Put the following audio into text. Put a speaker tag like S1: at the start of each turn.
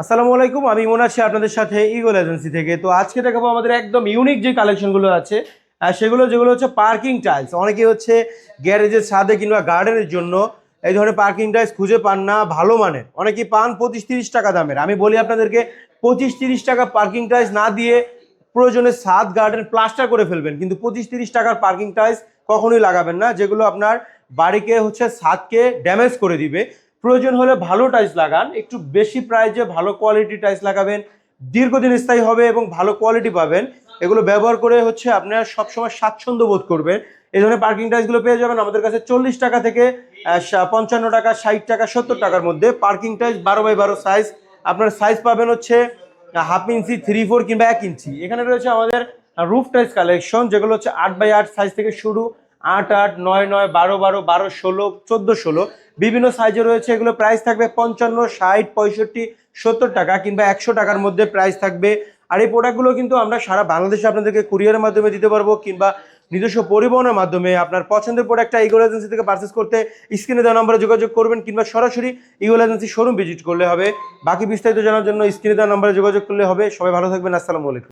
S1: আসসালামু আলাইকুম, আমি ইমন আছি আপনাদের সাথে ইগল এজেন্সি থেকে। তো আজকে দেখাবো আমাদের একদম ইউনিক যে কালেকশনগুলো আছে সেগুলো যেগুলো হচ্ছে পার্কিং টাইলস অনেকে হচ্ছে গ্যারেজের ছাদে কিংবা গার্ডেনের জন্য এই ধরনের পার্কিং টাইলস খুঁজে পান না, ভালো মানের। অনেকেই পান পঁচিশ তিরিশ টাকা দামের। আমি বলি আপনাদেরকে, পঁচিশ তিরিশ টাকা পার্কিং টাইলস না দিয়ে প্রয়োজনে ছাদ গার্ডেন প্লাস্টার করে ফেলবেন। কিন্তু পঁচিশ তিরিশ টাকার পার্কিং টাইলস কখনোই লাগাবেন না, যেগুলো আপনার বাড়িকে হচ্ছে ছাদকে ড্যামেজ করে দিবে। প্রয়োজন হলে ভালো টাইলস লাগান, একটু বেশি প্রাইজে ভালো কোয়ালিটি টাইলস লাগাবেন, দীর্ঘদিন স্থায়ী হবে এবং ভালো কোয়ালিটি পাবেন। এগুলো ব্যবহার করে হচ্ছে আপনারা সবসময় স্বাচ্ছন্দ্য বোধ করবেন। এই ধরনের পার্কিং টাইলসগুলো পেয়ে যাবেন আমাদের কাছে চল্লিশ টাকা থেকে পঞ্চান্ন টাকা, ষাট টাকা, সত্তর টাকার মধ্যে। পার্কিং টাইলস বারো বাই বারো সাইজ আপনার সাইজ পাবেন হচ্ছে হাফ ইঞ্চি থ্রি ফোর কিংবা এক ইঞ্চি এখানে রয়েছে আমাদের রুফ টাইলস কালেকশন যেগুলো হচ্ছে আট বাই আট সাইজ থেকে শুরু। আট আট, নয় নয়, বারো বারো বারো, ষোলো, চোদ্দ, ষোলো। বিভিন্ন সাইজে রয়েছে, এগুলো প্রাইস থাকবে পঞ্চান্ন, ষাট, পঁয়ষট্টি, সত্তর টাকা কিংবা একশো টাকার মধ্যে প্রাইস থাকবে। আর এই প্রোডাক্টগুলো কিন্তু আমরা সারা বাংলাদেশে আপনাদেরকে কুরিয়ারের মাধ্যমে দিতে পারব কিংবা নিজস্ব পরিবহনের মাধ্যমে। আপনার পছন্দের প্রোডাক্টটা ইগোল এজেন্সি থেকে পারচেস করতে স্ক্রিনে দেওয়া নম্বরে যোগাযোগ করবেন কিংবা সরাসরি ইগোল এজেন্সি শোরুম ভিজিট করলে হবে। বাকি বিস্তারিত জানার জন্য স্ক্রিনে দেওয়া নম্বরে যোগাযোগ করলে হবে। সবাই ভালো থাকবেন, আসসালামু আলাইকুম।